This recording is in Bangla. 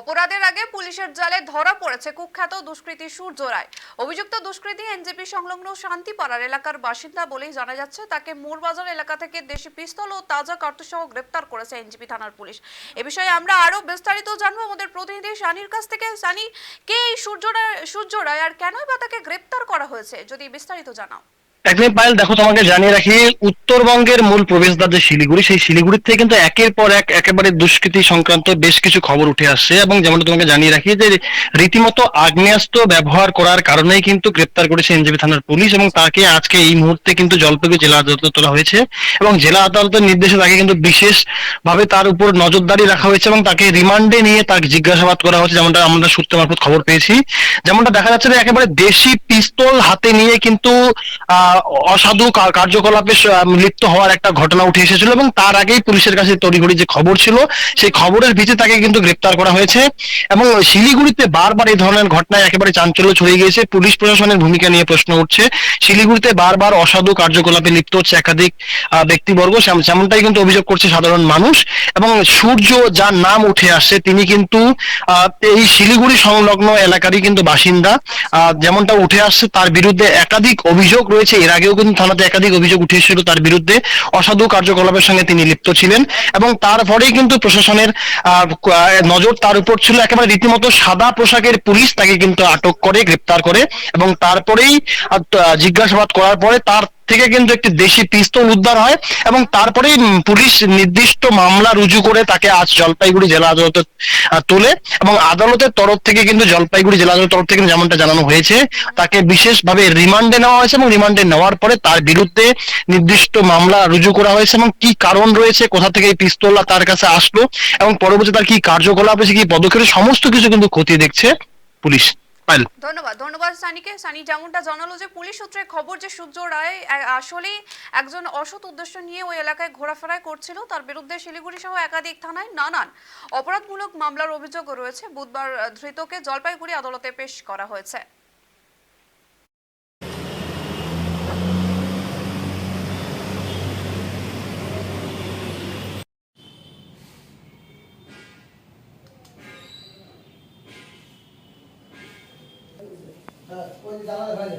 অপরাধের আগে পুলিশের জালে ধরা পড়েছে কুখ্যাত দুষ্কৃতী সূর্য রায়। অভিযুক্ত দুষ্কৃতী এনজেপি সংলগ্ন শান্তিপাড়ার এলাকার বাসিন্দা বলেই জানা যাচ্ছে, তাকে মোরবাজার এলাকা থেকে দেশি পিস্তল ও তাজা কার্তুসহ গ্রেপ্তার করেছে এনজিপি থানার পুলিশ। এ বিষয়ে আমরা আরও বিস্তারিত জানব। আমাদের প্রতিনিধি সানির কাছ থেকে। সানি, কে এই সূর্য রায় সূর্য রায় আর কেনই বা তাকে গ্রেপ্তার করা হয়েছে? যদি বিস্তারিত জানাও। এক মিনিট পায়েল দেখো তোমাকে জানিয়ে রাখি উত্তরবঙ্গের মূল প্রবেশদ্বার যে শিলিগুড়ি সেই শিলিগুড়ির থেকে কিন্তু একের পর এক একেবারে দুষ্কৃতি সংক্রান্ত বেশ কিছু খবর উঠে আসছে এবং যেমনটা তোমাকে জানিয়ে রাখি যে রীতিমতো আগ্নেয়াস্ত্র ব্যবহার করার কারণেই কিন্তু গ্রেপ্তার করেছে এনজেপি থানার পুলিশ এবং তাকে আজকে এই মুহূর্তে কিন্তু জলপাইগুড়ি জেলা আদালতে তোলা হয়েছে এবং জেলা আদালতের নির্দেশে তাকে কিন্তু বিশেষ ভাবে তার উপর নজরদারি রাখা হয়েছে এবং তাকে রিমান্ডে নিয়ে তাকে জিজ্ঞাসাবাদ করা হচ্ছে যেমনটা আমরা সূত্র মারফত খবর পেয়েছি। যেমনটা দেখা যাচ্ছে যে একেবারে দেশি পিস্তল হাতে নিয়ে কিন্তু আহ, অসাধু কার্যকলাপে লিপ্ত হওয়ার একটা ঘটনা উঠে এসেছিল এবং তার আগেই পুলিশের কাছে তড়িঘড়ি যে খবর ছিল, সেই খবরের ভিত্তিতে তাকে কিন্তু গ্রেপ্তার করা হয়েছে এবং শিলিগুড়িতে বারবার এই ধরনের ঘটনায় একেবারে চাঞ্চল্য ছড়িয়ে গিয়েছে। পুলিশ প্রশাসনের ভূমিকা নিয়ে প্রশ্ন উঠছে। শিলিগুড়িতে বারবার অসাধু কার্যকলাপে লিপ্ত হচ্ছে একাধিক ব্যক্তিবর্গ যেমনটাই কিন্তু অভিযোগ করছে সাধারণ মানুষ এবং সূর্য যার নাম উঠে আসছে, তিনি কিন্তু এই শিলিগুড়ি সংলগ্ন এলাকারই কিন্তু বাসিন্দা। যেমনটা উঠে আসছে, তার বিরুদ্ধে একাধিক অভিযোগ রয়েছে। এর আগেও কিন্তু থানাতে একাধিক অভিযোগ উঠেছিল তার বিরুদ্ধে। অসাধু কার্যকলাপের সঙ্গে তিনি লিপ্ত ছিলেন এবং তারপরেই কিন্তু প্রশাসনের নজর তার উপর ছিল একেবারে রীতিমতো সাদা পোশাকের পুলিশ তাকে কিন্তু আটক করে, গ্রেপ্তার করে এবং তারপরেই জিজ্ঞাসাবাদ করার পরে তার থেকে কিন্তু একটি দেশি পিস্তল উদ্ধার হয় এবং তারপরেই উম, পুলিশ নির্দিষ্ট মামলা রুজু করে তাকে আজ জলপাইগুড়ি জেলা আদালতে তোলে এবং আদালতের তরফ থেকে কিন্তু জলপাইগুড়ি জেলা আদালতের তরফ থেকে যেমনটা জানানো হয়েছে তাকে বিশেষভাবে রিমান্ডে নেওয়া হয়েছে এবং রিমান্ডে নেওয়ার পরে তার বিরুদ্ধে নির্দিষ্ট মামলা রুজু করা হয়েছে এবং কি কারণ রয়েছে কোথা থেকে এই পিস্তল তার কাছে আসলো এবং পরবর্তী তার কি কার্যকলাপ হয়েছে কি পদক্ষেপ সমস্ত কিছু কিন্তু খতিয়ে দেখছে পুলিশ। ধন্যবাদ ধন্যবাদ সানিকে। সানি, যেমনটা জানালো যে পুলিশ সূত্রে খবর যে সূর্য রায় আসলে একজন অসৎ উদ্দেশ্য নিয়ে ওই এলাকায় ঘোরাফেরা করছিল। তার বিরুদ্ধে শিলিগুড়ি সহ একাধিক থানায় নানান অপরাধমূলক মামলার অভিযোগ রয়েছে। বুধবার ধৃতকে জলপাইগুড়ি আদালতে পেশ করা হয়েছে। হ্যাঁ ওই জানালা বাইরে